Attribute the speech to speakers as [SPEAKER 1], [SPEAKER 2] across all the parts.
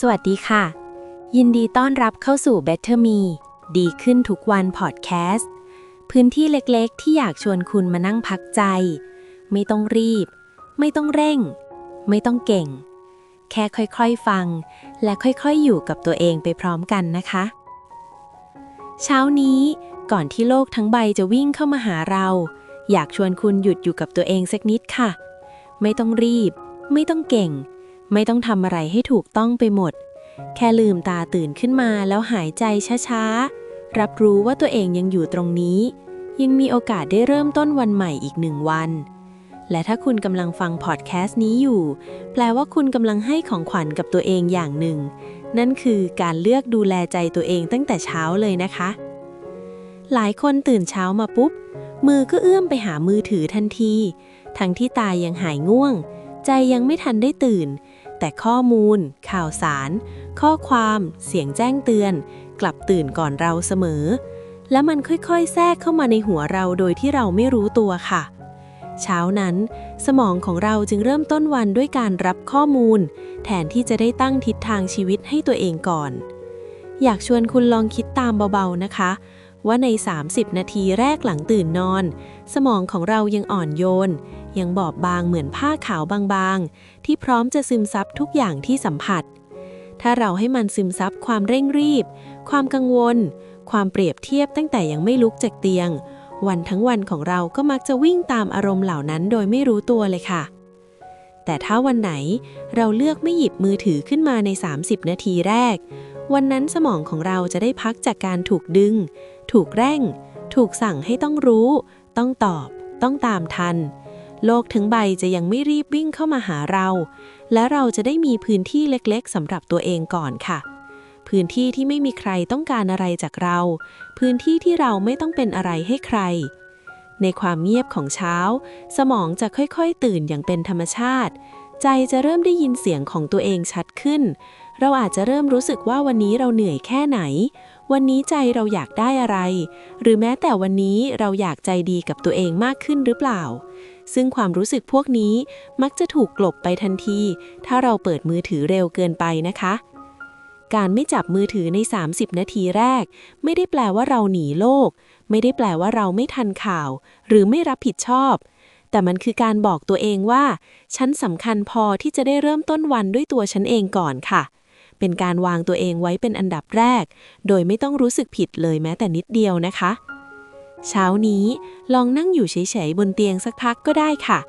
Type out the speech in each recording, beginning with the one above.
[SPEAKER 1] สวัสดีค่ะ ยินดีต้อนรับเข้าสู่ Better Me ดีขึ้นทุกวันพอดแคสต์พื้นที่เล็กๆ ที่อยากชวนคุณมานั่งพักใจ ไม่ต้องรีบ ไม่ต้องเร่ง ไม่ต้องเก่ง แค่ค่อยๆฟัง และค่อยๆอยู่กับตัวเองไปพร้อมกันนะคะ เช้านี้ก่อนที่โลกทั้งใบจะวิ่งเข้ามาหาเรา อยากชวนคุณหยุดอยู่กับตัวเองสักนิดค่ะ ไม่ต้องรีบ ไม่ต้องเก่ง ไม่ต้องทำอะไรให้ถูกต้องไปหมด แค่ลืมตาตื่นขึ้นมาแล้วหายใจช้าๆ รับรู้ว่าตัวเองยังอยู่ตรงนี้ ยังมีโอกาสได้เริ่มต้นวันใหม่อีกหนึ่งวัน และถ้าคุณกำลังฟังพอดแคสต์นี้อยู่ แปลว่าคุณกำลังให้ของขวัญกับตัวเองอย่างหนึ่ง นั่นคือการเลือกดูแลใจตัวเองตั้งแต่เช้าเลยนะคะ หลายคนตื่นเช้ามาปุ๊บ มือก็เอื้อมไปหามือถือทันที ทั้งที่ตายังหายง่วง ใจยังไม่ทันได้ตื่น แต่ข้อมูล ข่าวสาร ข้อความ เสียงแจ้งเตือน กลับตื่นก่อนเราเสมอ และมันค่อยๆ แทรกเข้ามาในหัวเราโดยที่เราไม่รู้ตัวค่ะ เช้านั้น สมองของเราจึงเริ่มต้นวันด้วยการรับข้อมูล แทนที่จะได้ตั้งทิศทางชีวิตให้ตัวเองก่อน อยากชวนคุณลองคิดตามเบาๆนะคะ ว่าใน 30 นาทีแรกหลังตื่นนอน สมองของเรายังอ่อนโยน ยังบอบบางเหมือนผ้าขาวบางๆ ที่พร้อมจะซึมซับทุกอย่างที่สัมผัส ถ้าเราให้มันซึมซับความเร่งรีบ ความกังวล ความเปรียบเทียบตั้งแต่ยังไม่ลุกจากเตียง วันทั้งวันของเราก็มักจะวิ่งตามอารมณ์เหล่านั้นโดยไม่รู้ตัวเลยค่ะ แต่ถ้าวันไหนเราเลือกไม่หยิบมือถือขึ้นมาใน 30 นาทีแรก วันนั้นสมองของเราจะได้พักจากการถูกดึง ถูกแร่ง ถูกสั่งให้ต้องรู้ ต้องตอบ ต้องตามทัน โลกทั้งใบจะยังไม่รีบวิ่งเข้ามาหาเรา และเราจะได้มีพื้นที่เล็กๆสำหรับตัวเองก่อนค่ะ พื้นที่ที่ไม่มีใครต้องการอะไรจากเรา พื้นที่ที่เราไม่ต้องเป็นอะไรให้ใคร ในความเงียบของเช้า สมองจะค่อยๆ ตื่นอย่างเป็นธรรมชาติ ใจจะเริ่มได้ยินเสียงของตัวเองชัดขึ้น เราอาจจะเริ่มรู้สึกว่าวันนี้เราเหนื่อยแค่ไหน วันนี้ใจเราอยากได้อะไร หรือแม้แต่วันนี้เราอยากใจดีกับตัวเองมากขึ้นหรือเปล่า ซึ่งความรู้สึกพวกนี้มักจะถูกกลบไปทันที ถ้าเราเปิดมือถือเร็วเกินไปนะคะ การไม่จับมือถือใน 30 นาทีแรก ไม่ได้แปลว่าเราหนีโลก ไม่ได้แปลว่าเราไม่ทันข่าว หรือไม่รับผิดชอบ แต่มันคือการบอกตัวเองว่า ฉันสำคัญพอที่จะได้เริ่มต้นวันด้วยตัวฉันเองก่อนค่ะเป็นการวางตัวเองไว้เป็นอันดับแรก โดยไม่ต้องรู้สึกผิดเลยแม้แต่นิดเดียวนะคะ เช้านี้ลองนั่งอยู่เฉยๆบนเตียงสักพักก็ได้ค่ะ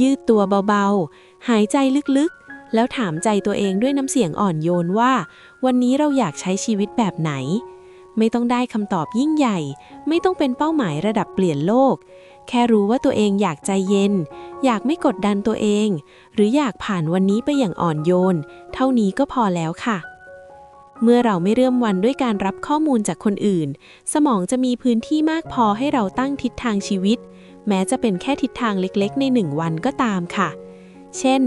[SPEAKER 1] ยืดตัวเบาๆ หายใจลึกๆ แล้วถามใจตัวเองด้วยน้ำเสียงอ่อนโยนว่า วันนี้เราอยากใช้ชีวิตแบบไหน ไม่ต้องได้คำตอบยิ่งใหญ่ ไม่ต้องเป็นเป้าหมายระดับเปลี่ยนโลก แค่รู้ว่าตัวเองอยากใจเย็น อยากไม่กดดันตัวเอง หรืออยากผ่านวันนี้ไปอย่างอ่อนโยน เท่านี้ก็พอแล้วค่ะ เมื่อเราไม่เริ่มวันด้วยการรับข้อมูลจากคนอื่น สมองจะมีพื้นที่มากพอให้เราตั้งทิศทางชีวิต แม้จะเป็นแค่ทิศทางเล็กๆ ในหนึ่งวันก็ตามค่ะ เช่น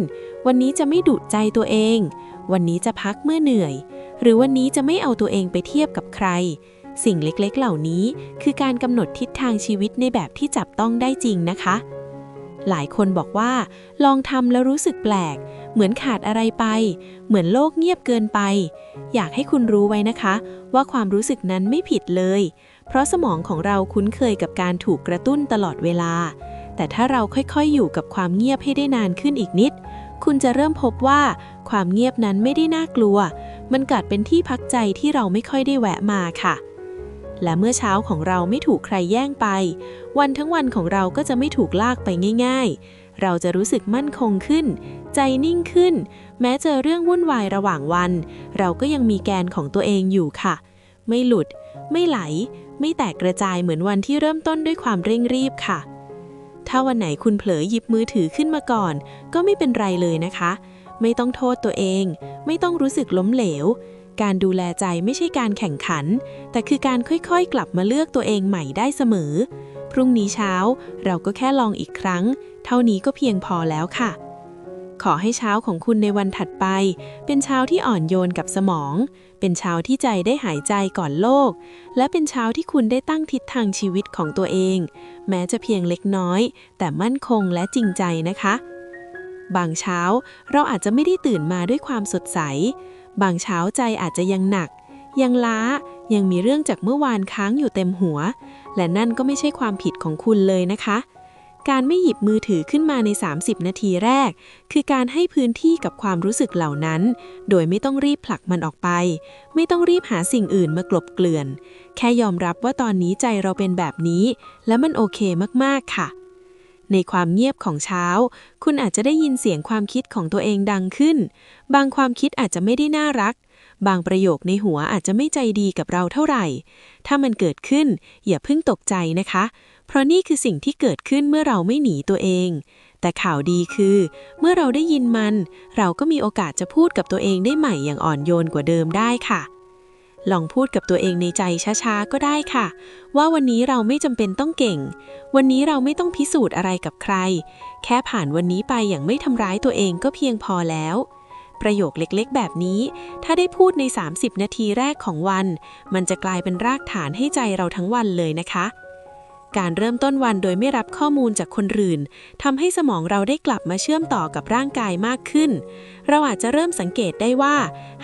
[SPEAKER 1] วันนี้จะไม่ดุใจตัวเอง วันนี้จะพักเมื่อเหนื่อย หรือวันนี้จะไม่เอาตัวเองไปเทียบกับใคร สิ่งเล็กๆ เหล่านี้คือการกำหนดทิศทางชีวิตในแบบที่จับต้องได้จริงนะคะ หลายคนบอกว่า ลองทำแล้วรู้สึกแปลก เหมือนขาดอะไรไป เหมือนโลกเงียบเกินไป อยากให้คุณรู้ไว้นะคะ ว่าความรู้สึกนั้นไม่ผิดเลย เพราะสมองของเราคุ้นเคยกับการถูกกระตุ้นตลอดเวลา แต่ถ้าเราค่อยๆอยู่กับความเงียบให้ได้นานขึ้นอีกนิด คุณจะเริ่มพบว่าความเงียบนั้นไม่ได้น่ากลัว มันกลัดเป็นที่พักใจที่เราไม่ค่อยได้แวะมาค่ะและเมื่อเช้าของเราไม่ถูกใครแย่งไป วันทั้งวันของเราก็จะไม่ถูกลากไปง่าย ๆ เราจะรู้สึกมั่นคงขึ้น ใจนิ่งขึ้น แม้เจอเรื่องวุ่นวายระหว่างวัน เราก็ยังมีแกนของตัวเองอยู่ค่ะ ไม่หลุด ไม่ไหล ไม่แตกกระจายเหมือนวันที่เริ่มต้นด้วยความเร่งรีบค่ะ ถ้าวันไหนคุณเผลอหยิบมือถือขึ้นมาก่อน ก็ไม่เป็นไรเลยนะคะ ไม่ต้องโทษตัวเอง ไม่ต้องรู้สึกล้มเหลว การดูแลใจไม่ใช่การแข่งขัน แต่คือการค่อยๆ กลับมาเลือกตัวเองใหม่ได้เสมอพรุ่งนี้เช้าเราก็แค่ลองอีกครั้ง เท่านี้ก็เพียงพอแล้วค่ะ ขอให้เช้าของคุณในวันถัดไป เป็นเช้าที่อ่อนโยนกับสมอง เป็นเช้าที่ใจได้หายใจก่อนโลก และเป็นเช้าที่คุณได้ตั้งทิศทางชีวิตของตัวเอง แม้จะเพียงเล็กน้อย แต่มั่นคงและจริงใจนะคะ บางเช้าเราอาจจะไม่ได้ตื่นมาด้วยความสดใส
[SPEAKER 2] บางเช้าใจอาจจะยังหนัก ยังล้า ยังมีเรื่องจากเมื่อวานค้างอยู่เต็มหัว และนั่นก็ไม่ใช่ความผิดของคุณเลยนะคะ การไม่หยิบมือถือขึ้นมาใน 30 นาทีแรก คือการให้พื้นที่กับความรู้สึกเหล่านั้น โดยไม่ต้องรีบผลักมันออกไป ไม่ต้องรีบหาสิ่งอื่นมากลบเกลื่อน แค่ยอมรับว่าตอนนี้ใจเราเป็นแบบนี้ และมันโอเคมากๆค่ะ ในความเงียบของเช้า คุณอาจจะได้ยินเสียงความคิดของตัวเองดังขึ้น บางความคิดอาจจะไม่ได้น่ารัก บางประโยคในหัวอาจจะไม่ใจดีกับเราเท่าไหร่ ถ้ามันเกิดขึ้น อย่าเพิ่งตกใจนะคะ เพราะนี่คือสิ่งที่เกิดขึ้นเมื่อเราไม่หนีตัวเอง แต่ข่าวดีคือ เมื่อเราได้ยินมัน เราก็มีโอกาสจะพูดกับตัวเองได้ใหม่อย่างอ่อนโยนกว่าเดิมได้ค่ะ ลองพูดกับตัวเองในใจช้าๆก็ได้ค่ะ ว่าวันนี้เราไม่จำเป็นต้องเก่ง วันนี้เราไม่ต้องพิสูจน์อะไรกับใคร แค่ผ่านวันนี้ไปอย่างไม่ทำร้ายตัวเองก็เพียงพอแล้ว ประโยคเล็กๆ แบบนี้ ถ้าได้พูดใน 30 นาทีแรกของวัน มันจะกลายเป็นรากฐานให้ใจเราทั้งวันเลยนะคะ การเริ่มต้นวันโดยไม่รับข้อมูลจากคนอื่นทำให้สมองเราได้กลับมาเชื่อมต่อกับร่างกายมากขึ้น เราอาจจะเริ่มสังเกตได้ว่า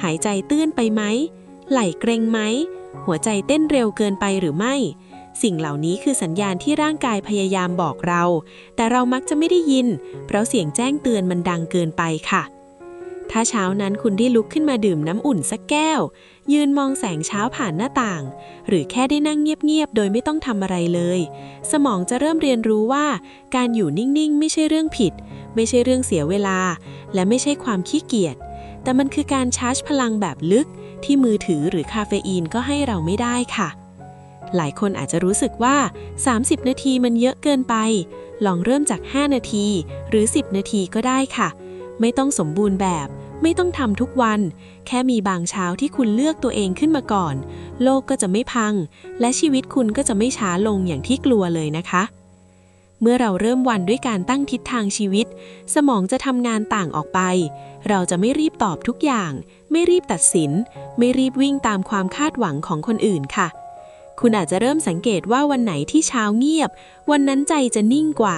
[SPEAKER 2] หายใจตื้นไปไหม ไหลเกรงไหม หัวใจเต้นเร็วเกินไปหรือไม่สิ่งเหล่านี้คือสัญญาณที่ร่างกายพยายามบอกเรา แต่เรามักจะไม่ได้ยิน เพราะเสียงแจ้งเตือนมันดังเกินไปค่ะ ถ้าเช้านั้นคุณได้ลุกขึ้นมาดื่มน้ำอุ่นสักแก้ว ยืนมองแสงเช้าผ่านหน้าต่าง หรือแค่ได้นั่งเงียบๆ โดยไม่ต้องทำอะไรเลย สมองจะเริ่มเรียนรู้ว่า การอยู่นิ่งๆ ไม่ใช่เรื่องผิด ไม่ใช่เรื่องเสียเวลา และไม่ใช่ความขี้เกียจ แต่มันคือการชาร์จพลังแบบลึก ที่มือถือหรือคาเฟอีนก็ให้เราไม่ได้ค่ะ หลายคนอาจจะรู้สึกว่า 30 นาทีมันเยอะเกินไป ลองเริ่มจาก 5 นาที หรือ 10 นาทีก็ได้ค่ะ ไม่ต้องสมบูรณ์แบบ ไม่ต้องทำทุกวัน แค่มีบางเช้าที่คุณเลือกตัวเองขึ้นมาก่อน โลกก็จะไม่พัง และชีวิตคุณก็จะไม่ช้าลงอย่างที่กลัวเลยนะคะ เมื่อเราเริ่มวันด้วยการตั้งทิศทางชีวิต สมองจะทำงานต่างออกไป เราจะไม่รีบตอบทุกอย่าง ไม่รีบตัดสิน ไม่รีบวิ่งตามความคาดหวังของคนอื่นค่ะคุณอาจจะเริ่มสังเกตว่าวันไหนที่เช้าเงียบ วันนั้นใจจะนิ่งกว่า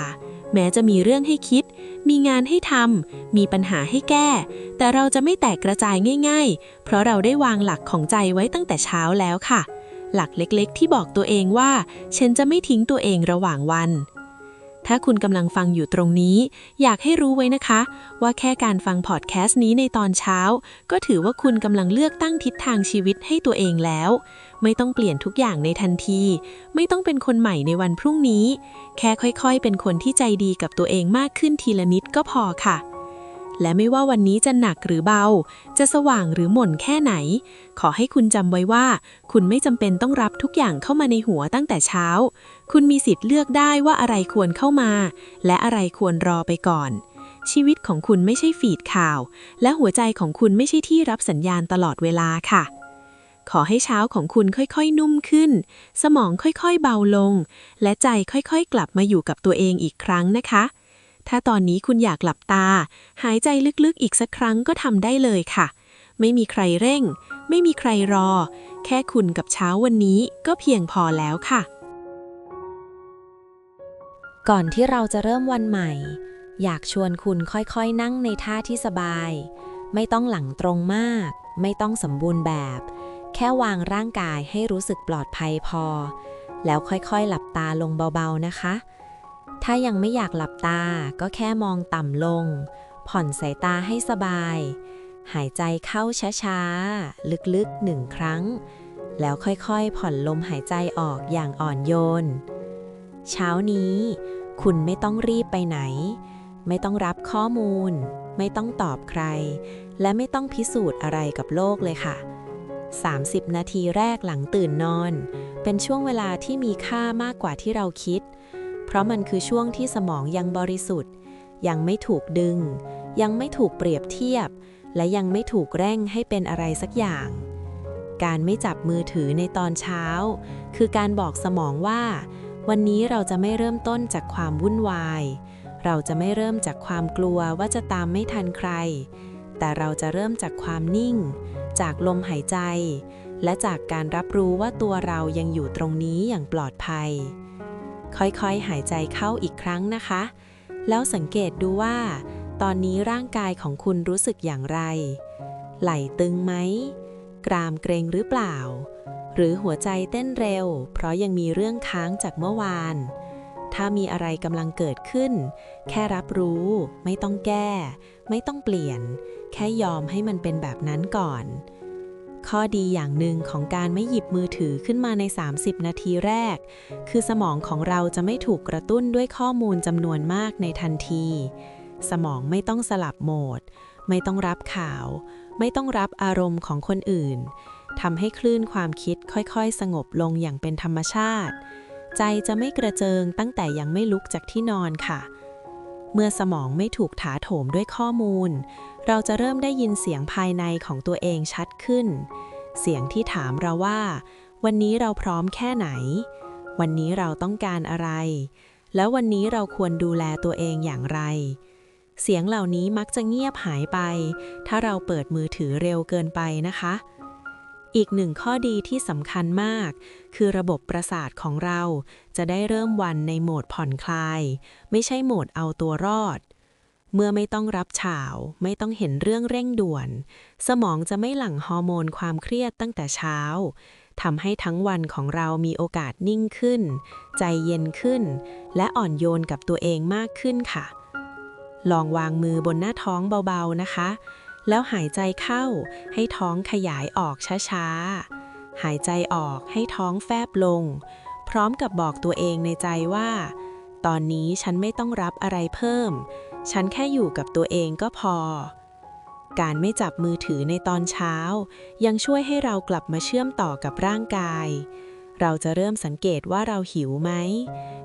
[SPEAKER 2] แม้จะมีเรื่องให้คิด มีงานให้ทำ มีปัญหาให้แก้ แต่เราจะไม่แตกกระจายง่าย ๆ เพราะเราได้วางหลักของใจไว้ตั้งแต่เช้าแล้วค่ะ หลักเล็กๆ ที่บอกตัวเองว่า ฉันจะไม่ทิ้งตัวเองระหว่างวัน ถ้าคุณกำลังฟังอยู่ตรงนี้ อยากให้รู้ไว้นะคะ ว่าแค่การฟังพอดแคสต์นี้ในตอนเช้า ก็ถือว่าคุณกำลังเลือกตั้งทิศทางชีวิตให้ตัวเองแล้ว ไม่ต้องเปลี่ยนทุกอย่างในทันที ไม่ต้องเป็นคนใหม่ในวันพรุ่งนี้ แค่ค่อยๆ เป็นคนที่ใจดีกับตัวเองมากขึ้นทีละนิดก็พอค่ะ และไม่ว่าวันนี้จะหนักหรือเบา จะสว่างหรือหม่นแค่ไหน ขอให้คุณจำไว้ว่า คุณไม่จำเป็นต้องรับทุกอย่างเข้ามาในหัวตั้งแต่เช้า คุณมีสิทธิ์เลือกได้ว่าอะไรควรเข้ามา และอะไรควรรอไปก่อน ชีวิตของคุณไม่ใช่ฟีดข่าว และหัวใจของคุณไม่ใช่ที่รับสัญญาณตลอดเวลาค่ะขอให้เช้าของคุณค่อยๆ นุ่มขึ้น สมองค่อยๆ เบาลง และใจค่อยๆ กลับมาอยู่กับตัวเองอีกครั้งนะคะ ถ้าตอนนี้คุณอยากหลับตา หายใจลึกๆอีกสักครั้งก็ทำได้เลยค่ะ ไม่มีใครเร่ง ไม่มีใครรอ แค่คุณกับเช้าวันนี้ก็เพียงพอแล้วค่ะ
[SPEAKER 1] ก่อนที่เราจะเริ่มวันใหม่ อยากชวนคุณค่อยๆนั่งในท่าที่สบาย ไม่ต้องหลังตรงมาก ไม่ต้องสมบูรณ์แบบ แค่วางร่างกายให้รู้สึกปลอดภัยพอ แล้วค่อยๆหลับตาลงเบาๆนะคะ ถ้ายังไม่อยากหลับตาก็แค่มองต่ำลง ผ่อนสายตาให้สบาย หายใจเข้าช้าๆ ลึกๆหนึ่งครั้ง แล้วค่อยๆ ผ่อนลมหายใจออกอย่างอ่อนโยน เช้านี้ คุณไม่ต้องรีบไปไหน ไม่ต้องรับข้อมูล ไม่ต้องตอบใคร และไม่ต้องพิสูจน์อะไรกับโลกเลยค่ะ 30 นาทีแรกหลังตื่นนอน เป็นช่วงเวลาที่มีค่ามากกว่าที่เราคิด เพราะมันคือช่วงที่สมองยังบริสุทธิ์ ยังไม่ถูกดึง ยังไม่ถูกเปรียบเทียบ และยังไม่ถูกแร่งให้เป็นอะไรสักอย่าง การไม่จับมือถือในตอนเช้า คือการบอกสมองว่า วันนี้เราจะไม่เริ่มต้นจากความวุ่นวาย เราจะไม่เริ่มจากความกลัวว่าจะตามไม่ทันใคร แต่เราจะเริ่มจากความนิ่ง จากลมหายใจ และจากการรับรู้ว่าตัวเรายังอยู่ตรงนี้อย่างปลอดภัย ค่อยๆ หายใจเข้าอีกครั้งนะคะ แล้วสังเกตดูว่า ตอนนี้ร่างกายของคุณรู้สึกอย่างไร ไหล่ตึงไหม กรามเกรงหรือเปล่า หรือหัวใจเต้นเร็ว เพราะยังมีเรื่องค้างจากเมื่อวาน ถ้ามีอะไรกำลังเกิดขึ้น แค่รับรู้ ไม่ต้องแก้ ไม่ต้องเปลี่ยน แค่ยอมให้มันเป็นแบบนั้นก่อน ข้อดีอย่างหนึ่งของการไม่หยิบมือถือขึ้นมาใน 30 นาทีแรก คือสมองของเราจะไม่ถูกกระตุ้นด้วยข้อมูลจำนวนมากในทันที สมองไม่ต้องสลับโหมด ไม่ต้องรับข่าว ไม่ต้องรับอารมณ์ของคนอื่นทำให้คลื่นความคิดค่อยๆ สงบลงอย่างเป็นธรรมชาติ ใจจะไม่กระเจิงตั้งแต่ยังไม่ลุกจากที่นอนค่ะ เมื่อสมองไม่ถูกถาโถมด้วยข้อมูล เราจะเริ่มได้ยินเสียงภายในของตัวเองชัดขึ้น เสียงที่ถามเราว่า วันนี้เราพร้อมแค่ไหน วันนี้เราต้องการอะไร แล้ววันนี้เราควรดูแลตัวเองอย่างไร เสียงเหล่านี้มักจะเงียบหายไป ถ้าเราเปิดมือถือเร็วเกินไปนะคะ อีกหนึ่งข้อดีที่สำคัญมาก คือระบบประสาทของเราจะได้เริ่มวันในโหมดผ่อนคลาย ไม่ใช่โหมดเอาตัวรอด เมื่อไม่ต้องรับข่าว ไม่ต้องเห็นเรื่องเร่งด่วน สมองจะไม่หลั่งฮอร์โมนความเครียดตั้งแต่เช้าทำให้ทั้งวันของเรามีโอกาสนิ่งขึ้น ใจเย็นขึ้น และอ่อนโยนกับตัวเองมากขึ้นค่ะ ลองวางมือบนหน้าท้องเบาๆนะคะ แล้วหายใจเข้าให้ท้องขยายออกช้าๆ หายใจออกให้ท้องแฟบลง พร้อมกับบอกตัวเองในใจว่า ตอนนี้ฉันไม่ต้องรับอะไรเพิ่ม ฉันแค่อยู่กับตัวเองก็พอ การไม่จับมือถือในตอนเช้า ยังช่วยให้เรากลับมาเชื่อมต่อกับร่างกาย เราจะเริ่มสังเกตว่าเราหิวไหม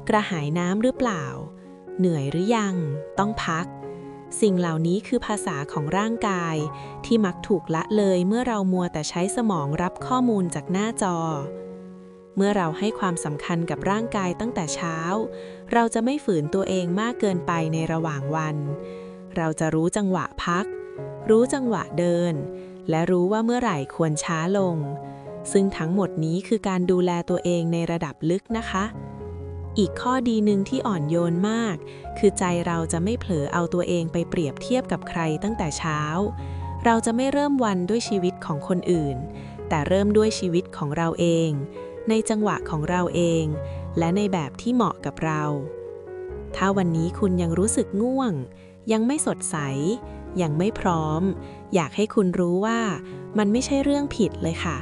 [SPEAKER 1] กระหายน้ำหรือเปล่า เหนื่อยหรือยัง ต้องพัก สิ่งเหล่านี้คือภาษาของร่างกาย ที่มักถูกละเลยเมื่อเรามัวแต่ใช้สมองรับข้อมูลจากหน้าจอ เมื่อเราให้ความสำคัญกับร่างกายตั้งแต่เช้า เราจะไม่ฝืนตัวเองมากเกินไปในระหว่างวัน เราจะรู้จังหวะพัก รู้จังหวะเดิน และรู้ว่าเมื่อไหร่ควรช้าลง ซึ่งทั้งหมดนี้คือการดูแลตัวเองในระดับลึกนะคะ อีกข้อดีหนึ่งที่อ่อนโยนมาก คือใจเราจะไม่เผลอเอาตัวเองไปเปรียบเทียบกับใครตั้งแต่เช้า เราจะไม่เริ่มวันด้วยชีวิตของคนอื่น แต่เริ่มด้วยชีวิตของเราเอง ในจังหวะของเราเอง และในแบบที่เหมาะกับเรา ถ้าวันนี้คุณยังรู้สึกง่วง ยังไม่สดใส ยังไม่พร้อม อยากให้คุณรู้ว่ามันไม่ใช่เรื่องผิดเลยค่ะ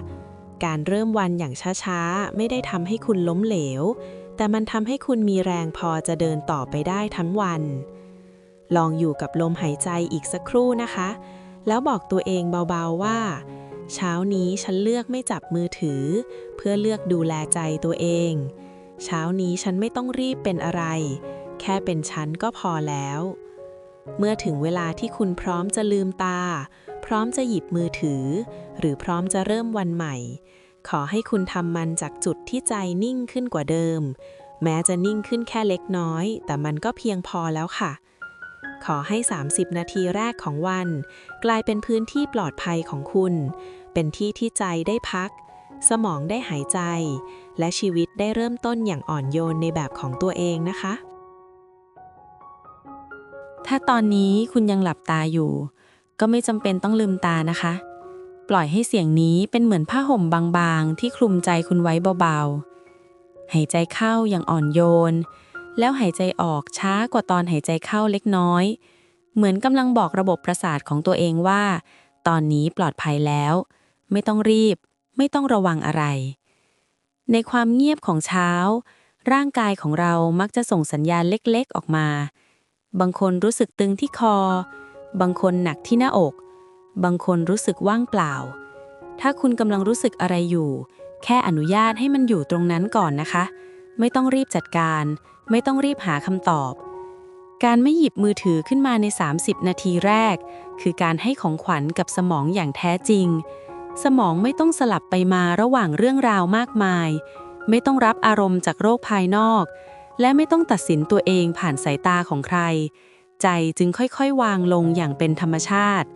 [SPEAKER 1] การเริ่มวันอย่างช้าๆ ไม่ได้ทำให้คุณล้มเหลว แต่มันทำให้คุณมีแรงพอจะเดินต่อไปได้ทั้งวัน ลองอยู่กับลมหายใจอีกสักครู่นะคะ แล้วบอกตัวเองเบาๆว่า เช้านี้ฉันเลือกไม่จับมือถือ เพื่อเลือกดูแลใจตัวเอง เช้านี้ฉันไม่ต้องรีบเป็นอะไร แค่เป็นฉันก็พอแล้ว เมื่อถึงเวลาที่คุณพร้อมจะลืมตา พร้อมจะหยิบมือถือ หรือพร้อมจะเริ่มวันใหม่ ขอให้คุณทำมันจากจุดที่ใจนิ่งขึ้นกว่าเดิม แม้จะนิ่งขึ้นแค่เล็กน้อย แต่มันก็เพียงพอแล้วค่ะ ขอให้ 30 นาทีแรกของวัน กลายเป็นพื้นที่ปลอดภัยของคุณ เป็นที่ที่ใจได้พัก สมองได้หายใจ และชีวิตได้เริ่มต้นอย่างอ่อนโยนในแบบของตัวเองนะคะ
[SPEAKER 2] ถ้าตอนนี้คุณยังหลับตาอยู่ ก็ไม่จำเป็นต้องลืมตานะคะ ปล่อยให้เสียงนี้เป็นเหมือนผ้าห่มบางๆ ที่คลุมใจคุณไว้เบาๆ หายใจเข้าอย่างอ่อนโยน แล้วหายใจออกช้ากว่าตอนหายใจเข้าเล็กน้อย เหมือนกำลังบอกระบบประสาทของตัวเองว่า ตอนนี้ปลอดภัยแล้ว ไม่ต้องรีบ ไม่ต้องระวังอะไร ในความเงียบของเช้า ร่างกายของเรามักจะส่งสัญญาณเล็กๆออกมา บางคนรู้สึกตึงที่คอ บางคนหนักที่หน้าอก บางคนรู้สึกว่างเปล่า ถ้าคุณกำลังรู้สึกอะไรอยู่ แค่อนุญาตให้มันอยู่ตรงนั้นก่อนนะคะ ไม่ต้องรีบจัดการ ไม่ต้องรีบหาคำตอบ การไม่หยิบมือถือขึ้นมาใน 30 นาทีแรก คือการให้ของขวัญกับสมองอย่างแท้จริง สมองไม่ต้องสลับไปมาระหว่างเรื่องราวมากมาย ไม่ต้องรับอารมณ์จากโรคภายนอก และไม่ต้องตัดสินตัวเองผ่านสายตาของใคร ใจจึงค่อยๆ วางลงอย่างเป็นธรรมชาติ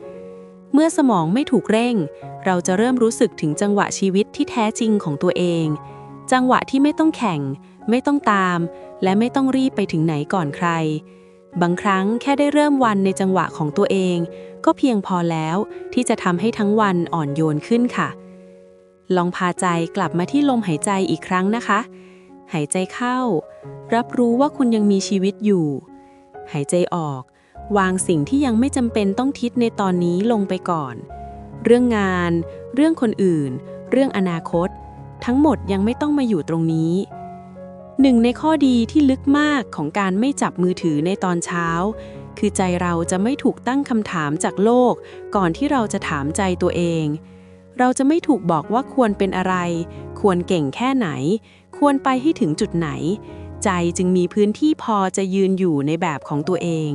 [SPEAKER 2] เมื่อสมองไม่ถูกเร่ง เราจะเริ่มรู้สึกถึงจังหวะชีวิตที่แท้จริงของตัวเอง จังหวะที่ไม่ต้องแข่ง ไม่ต้องตาม และไม่ต้องรีบไปถึงไหนก่อนใคร
[SPEAKER 1] บางครั้งแค่ได้เริ่มวันในจังหวะของตัวเอง ก็เพียงพอแล้วที่จะทำให้ทั้งวันอ่อนโยนขึ้นค่ะ ลองพาใจกลับมาที่ลมหายใจอีกครั้งนะคะ หายใจเข้า รับรู้ว่าคุณยังมีชีวิตอยู่ หายใจออก วางสิ่งที่ยังไม่จำเป็นต้องคิดในตอนนี้ลงไปก่อน เรื่องงาน เรื่องคนอื่น เรื่องอนาคต ทั้งหมดยังไม่ต้องมาอยู่ตรงนี้ หนึ่งในข้อดีที่ลึกมากของการไม่จับมือถือในตอนเช้า คือใจเราจะไม่ถูกตั้งคำถามจากโลก ก่อนที่เราจะถามใจตัวเอง เราจะไม่ถูกบอกว่าควรเป็นอะไร ควรเก่งแค่ไหน ควรไปให้ถึงจุดไหน ใจจึงมีพื้นที่พอจะยืนอยู่ในแบบของตัวเอง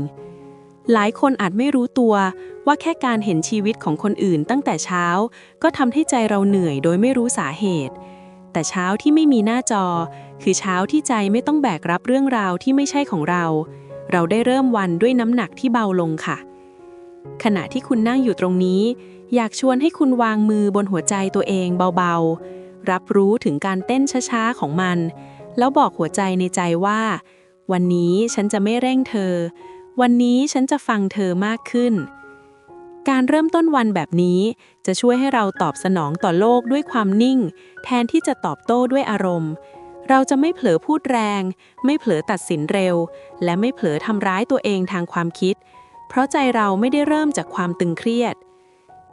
[SPEAKER 1] หลายคนอาจไม่รู้ตัวว่าแค่การเห็นชีวิตของคนอื่นตั้งแต่เช้า ก็ทำให้ใจเราเหนื่อยโดยไม่รู้สาเหตุ แต่เช้าที่ไม่มีหน้าจอ คือเช้าที่ใจไม่ต้องแบกรับเรื่องราวที่ไม่ใช่ของเรา เราได้เริ่มวันด้วยน้ำหนักที่เบาลงค่ะ ขณะที่คุณนั่งอยู่ตรงนี้ อยากชวนให้คุณวางมือบนหัวใจตัวเองเบาๆ รับรู้ถึงการเต้นช้าๆของมัน แล้วบอกหัวใจในใจว่า วันนี้ฉันจะไม่เร่งเธอ วันนี้ฉันจะฟังเธอมากขึ้น การเริ่มต้นวันแบบนี้ จะช่วยให้เราตอบสนองต่อโลกด้วยความนิ่ง แทนที่จะตอบโต้ด้วยอารมณ์ เราจะไม่เผลอพูดแรง ไม่เผลอตัดสินเร็ว และไม่เผลอทำร้ายตัวเองทางความคิด เพราะใจเราไม่ได้เริ่มจากความตึงเครียด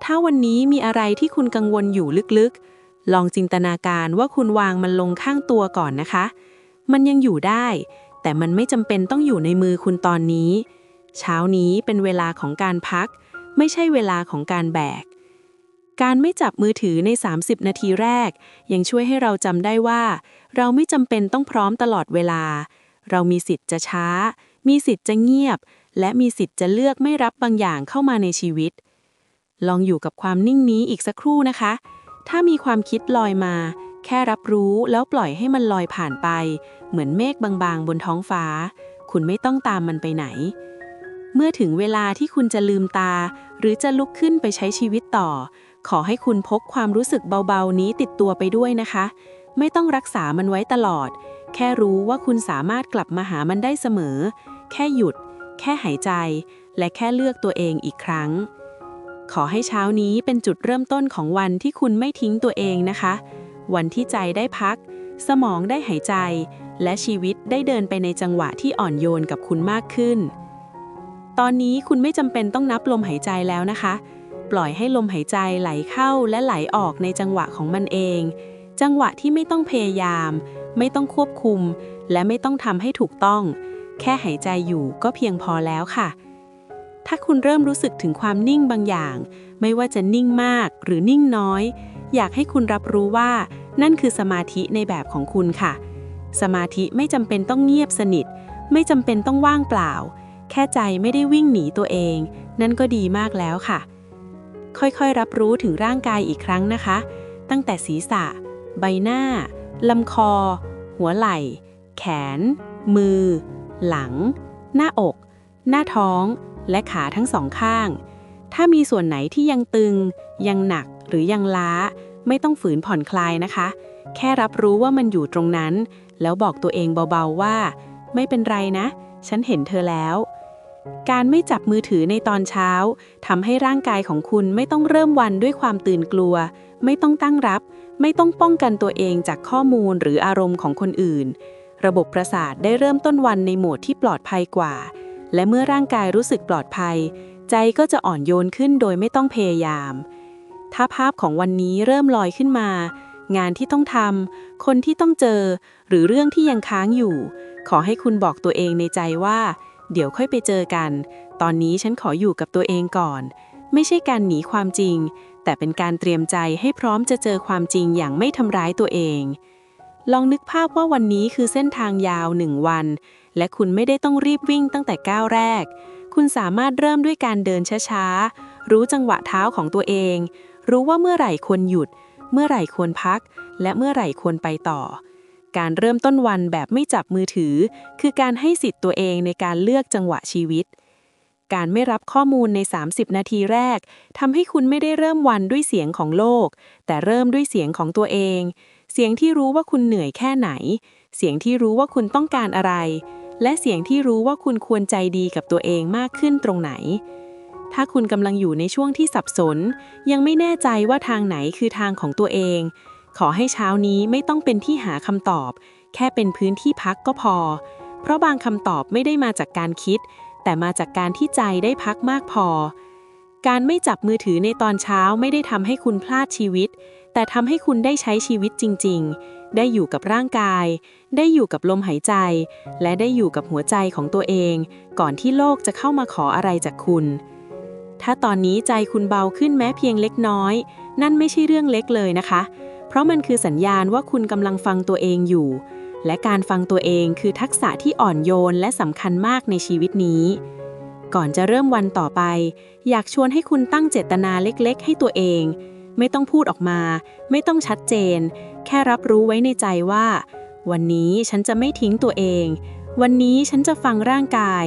[SPEAKER 1] ถ้าวันนี้มีอะไรที่คุณกังวลอยู่ลึกๆ ลองจินตนาการว่าคุณวางมันลงข้างตัวก่อนนะคะ มันยังอยู่ได้ แต่มันไม่จำเป็นต้องอยู่ในมือคุณตอนนี้ เช้านี้เป็นเวลาของการพัก ไม่ใช่เวลาของการแบก การไม่จับมือถือใน 30 นาทีแรก ยังช่วยให้เราจำได้ว่า เราไม่จำเป็นต้องพร้อมตลอดเวลา เรามีสิทธิ์จะช้า มีสิทธิ์จะเงียบ และมีสิทธิ์จะเลือกไม่รับบางอย่างเข้ามาในชีวิต ลองอยู่กับความนิ่งนี้อีกสักครู่นะคะ ถ้ามีความคิดลอยมา แค่รับรู้แล้วปล่อยให้มันลอยผ่านไป เหมือนเมฆบางๆ บนท้องฟ้า คุณไม่ต้องตามมันไปไหน เมื่อถึงเวลาที่คุณจะลืมตา หรือจะลุกขึ้นไปใช้ชีวิตต่อ ขอให้คุณพกความรู้สึกเบาๆนี้ติดตัวไปด้วยนะคะ ไม่ต้องรักษามันไว้ตลอด แค่รู้ว่าคุณสามารถกลับมาหามันได้เสมอ แค่หยุด แค่หายใจ และแค่เลือกตัวเองอีกครั้ง ขอให้เช้านี้เป็นจุดเริ่มต้นของวันที่คุณไม่ทิ้งตัวเองนะคะ วันที่ใจได้พัก สมองได้หายใจ และชีวิตได้เดินไปในจังหวะที่อ่อนโยนกับคุณมากขึ้น ตอนนี้คุณไม่จำเป็นต้องนับลมหายใจแล้วนะคะ ปล่อยให้ลมหายใจไหลเข้าและไหลออกในจังหวะของมันเอง จังหวะที่ไม่ต้องพยายาม ไม่ต้องควบคุม และไม่ต้องทำให้ถูกต้อง แค่หายใจอยู่ก็เพียงพอแล้วค่ะ ถ้าคุณเริ่มรู้สึกถึงความนิ่งบางอย่าง ไม่ว่าจะนิ่งมากหรือนิ่งน้อย อยากให้คุณรับรู้ว่านั่นคือสมาธิในแบบของคุณค่ะ สมาธิไม่จำเป็นต้องเงียบสนิท ไม่จำเป็นต้องว่างเปล่า แค่ใจไม่ได้วิ่งหนีตัวเอง นั่นก็ดีมากแล้วค่ะ ค่อยๆรับรู้ถึงร่างกายอีกครั้งนะคะ ตั้งแต่ศีรษะ ใบหน้าลำคอ หัวไหล่ แขน มือ หลัง หน้าอก หน้าท้อง และขาทั้งสองข้าง ถ้ามีส่วนไหนที่ยังตึง ยังหนักหรือยังล้า ไม่ต้องฝืนผ่อนคลายนะคะ แค่รับรู้ว่ามันอยู่ตรงนั้น แล้วบอกตัวเองเบาๆว่า ไม่เป็นไรนะ ฉันเห็นเธอแล้ว การไม่จับมือถือในตอนเช้าทำให้ร่างกายของคุณไม่ต้องเริ่มวันด้วยความตื่นกลัว ไม่ต้องตั้งรับ ไม่ต้องป้องกันตัวเองจากข้อมูลหรืออารมณ์ของคนอื่น ระบบประสาทได้เริ่มต้นวันในโหมดที่ปลอดภัยกว่า และเมื่อร่างกายรู้สึกปลอดภัย ใจก็จะอ่อนโยนขึ้นโดยไม่ต้องพยายาม ถ้าภาพของวันนี้เริ่มลอยขึ้นมา งานที่ต้องทำคนที่ต้องเจอ หรือเรื่องที่ยังค้างอยู่ ขอให้คุณบอกตัวเองในใจว่า เดี๋ยวค่อยไปเจอกัน ตอนนี้ฉันขออยู่กับตัวเองก่อน ไม่ใช่การหนีความจริง แต่เป็นการเตรียมใจให้พร้อมจะเจอความจริงอย่างไม่ทำร้ายตัวเอง ลองนึกภาพว่าวันนี้คือเส้นทางยาวหนึ่งวัน และคุณไม่ได้ต้องรีบวิ่งตั้งแต่ก้าวแรก คุณสามารถเริ่มด้วยการเดินช้าๆ รู้จังหวะเท้าของตัวเอง รู้ว่าเมื่อไหร่ควรหยุด เมื่อไหร่ควรพัก และเมื่อไหร่ควรไปต่อ การเริ่มต้นวันแบบไม่จับมือถือ คือการให้สิทธิ์ตัวเองในการเลือกจังหวะชีวิต การไม่รับข้อมูลใน 30 นาทีแรกทำให้คุณไม่ได้เริ่มวันด้วยเสียงของโลก แต่เริ่มด้วยเสียงของตัวเอง เสียงที่รู้ว่าคุณเหนื่อยแค่ไหน เสียงที่รู้ว่าคุณต้องการอะไร
[SPEAKER 2] และเสียงที่รู้ว่าคุณควรใจดีกับตัวเองมากขึ้นตรงไหน ถ้าคุณกำลังอยู่ในช่วงที่สับสน ยังไม่แน่ใจว่าทางไหนคือทางของตัวเอง ขอให้เช้านี้ไม่ต้องเป็นที่หาคำตอบ แค่เป็นพื้นที่พักก็พอ เพราะบางคำตอบไม่ได้มาจากการคิด แต่มาจากการที่ใจได้พักมากพอ การไม่จับมือถือในตอนเช้าไม่ได้ทำให้คุณพลาดชีวิต แต่ทำให้คุณได้ใช้ชีวิตจริง ๆ ได้อยู่กับร่างกาย ได้อยู่กับลมหายใจ และได้อยู่กับหัวใจของตัวเอง ก่อนที่โลกจะเข้ามาขออะไรจากคุณถ้าตอนนี้ใจคุณเบาขึ้นแม้เพียงเล็กน้อย นั่นไม่ใช่เรื่องเล็กเลยนะคะ เพราะมันคือสัญญาณว่าคุณกำลังฟังตัวเองอยู่ และการฟังตัวเองคือทักษะที่อ่อนโยนและสำคัญมากในชีวิตนี้ ก่อนจะเริ่มวันต่อไป อยากชวนให้คุณตั้งเจตนาเล็กๆ ให้ตัวเอง ไม่ต้องพูดออกมา ไม่ต้องชัดเจน แค่รับรู้ไว้ในใจว่า วันนี้ฉันจะไม่ทิ้งตัวเอง วันนี้ฉันจะฟังร่างกาย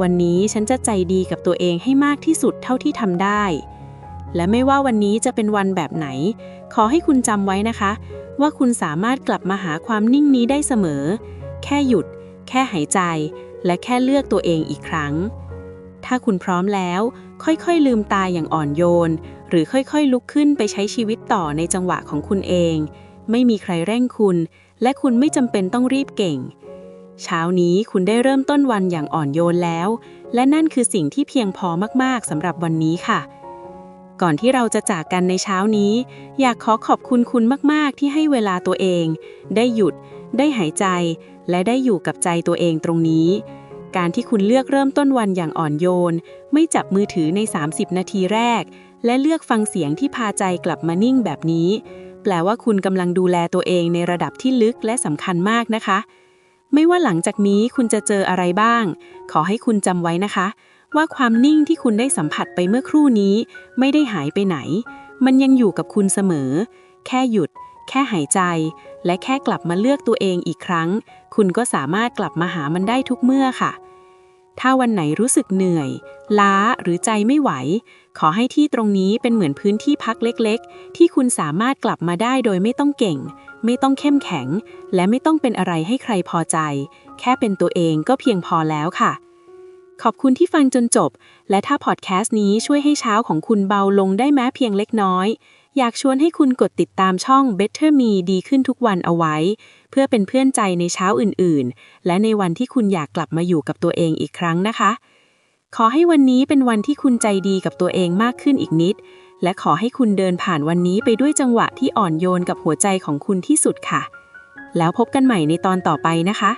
[SPEAKER 2] วันนี้ฉันจะใจดีกับตัวเองให้มากที่สุดเท่าที่ทำได้ และไม่ว่าวันนี้จะเป็นวันแบบไหน ขอให้คุณจำไว้นะคะ ว่าคุณสามารถกลับมาหาความนิ่งนี้ได้เสมอ แค่หยุด แค่หายใจ และแค่เลือกตัวเองอีกครั้ง ถ้าคุณพร้อมแล้ว ค่อยๆลืมตาอย่างอ่อนโยน หรือค่อยๆลุกขึ้นไปใช้ชีวิตต่อในจังหวะของคุณเอง ไม่มีใครเร่งคุณ และคุณไม่จำเป็นต้องรีบเก่ง เช้านี้คุณได้เริ่มต้นวันอย่างอ่อนโยนแล้ว และนั่นคือสิ่งที่เพียงพอมากๆสำหรับวันนี้ค่ะ ก่อนที่เราจะจากกันในเช้านี้ อยากขอขอบคุณคุณมาก ๆ ที่ให้เวลาตัวเอง ได้หยุด ได้หายใจ และได้อยู่กับใจตัวเองตรงนี้ การที่คุณเลือกเริ่มต้นวันอย่างอ่อนโยน ไม่จับมือถือใน 30 นาทีแรก และเลือกฟังเสียงที่พาใจกลับมานิ่งแบบนี้ แปลว่าคุณกำลังดูแลตัวเองในระดับที่ลึกและสำคัญมากนะคะ ไม่ว่าหลังจากนี้คุณจะเจออะไรบ้าง ขอให้คุณจำไว้นะคะ ว่าความนิ่งที่คุณได้สัมผัสไปเมื่อครู่นี้ ไม่ได้หายไปไหน มันยังอยู่กับคุณเสมอ แค่หยุด แค่หายใจ และแค่กลับมาเลือกตัวเองอีกครั้ง คุณก็สามารถกลับมาหามันได้ทุกเมื่อค่ะ ถ้าวันไหนรู้สึกเหนื่อย ล้าหรือใจไม่ไหว ขอให้ที่ตรงนี้เป็นเหมือนพื้นที่พักเล็กๆ ที่คุณสามารถกลับมาได้โดยไม่ต้องเก่ง ไม่ต้องเข้มแข็ง และไม่ต้องเป็นอะไรให้ใครพอใจ แค่เป็นตัวเองก็เพียงพอแล้วค่ะ ขอบคุณที่ฟังจนจบ และถ้าพอดแคสต์นี้ช่วยให้เช้าของคุณเบาลงได้แม้เพียงเล็กน้อย อยากชวนให้คุณกดติดตามช่อง Better Me ดีขึ้นทุกวันเอาไว้ เพื่อเป็นเพื่อนใจในเช้าอื่นๆ และในวันที่คุณอยากกลับมาอยู่กับตัวเองอีกครั้งนะคะ ขอให้วันนี้เป็นวันที่คุณใจดีกับตัวเองมากขึ้นอีกนิด และขอให้คุณเดินผ่านวันนี้ไปด้วยจังหวะที่อ่อนโยนกับหัวใจของคุณที่สุดค่ะ แล้วพบกันใหม่ในตอนต่อไปนะคะ